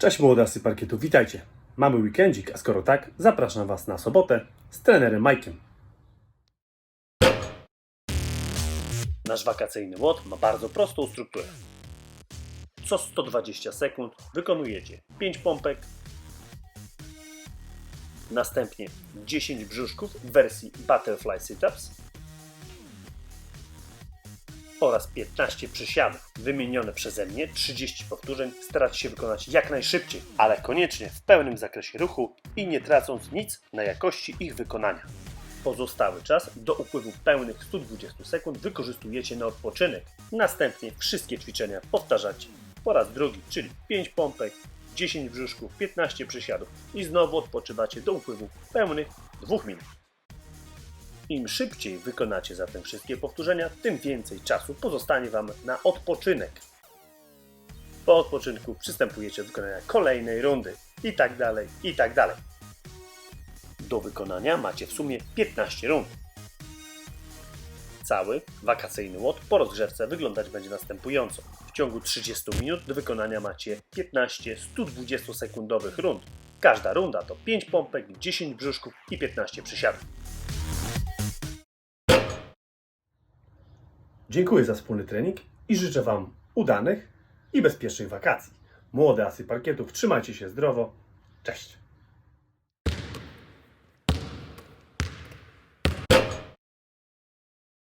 Cześć młode asy parkietu, witajcie. Mamy weekendzik, a skoro tak, zapraszam Was na sobotę z trenerem Majkiem. Nasz wakacyjny łot ma bardzo prostą strukturę. Co 120 sekund wykonujecie 5 pompek, następnie 10 brzuszków w wersji Butterfly Sit-Ups oraz 15 przysiadów wymienione przeze mnie, 30 powtórzeń, starać się wykonać jak najszybciej, ale koniecznie w pełnym zakresie ruchu i nie tracąc nic na jakości ich wykonania. Pozostały czas do upływu pełnych 120 sekund wykorzystujecie na odpoczynek. Następnie wszystkie ćwiczenia powtarzacie po raz drugi, czyli 5 pompek, 10 brzuszków, 15 przysiadów i znowu odpoczywacie do upływu pełnych 2 minut. Im szybciej wykonacie zatem wszystkie powtórzenia, tym więcej czasu pozostanie Wam na odpoczynek. Po odpoczynku przystępujecie do wykonania kolejnej rundy i tak dalej, i tak dalej. Do wykonania macie w sumie 15 rund. Cały wakacyjny łot po rozgrzewce wyglądać będzie następująco. W ciągu 30 minut do wykonania macie 15 120-sekundowych rund. Każda runda to 5 pompek, 10 brzuszków i 15 przysiadów. Dziękuję za wspólny trening i życzę Wam udanych i bezpiecznych wakacji. Młode asy parkietów, trzymajcie się zdrowo. Cześć!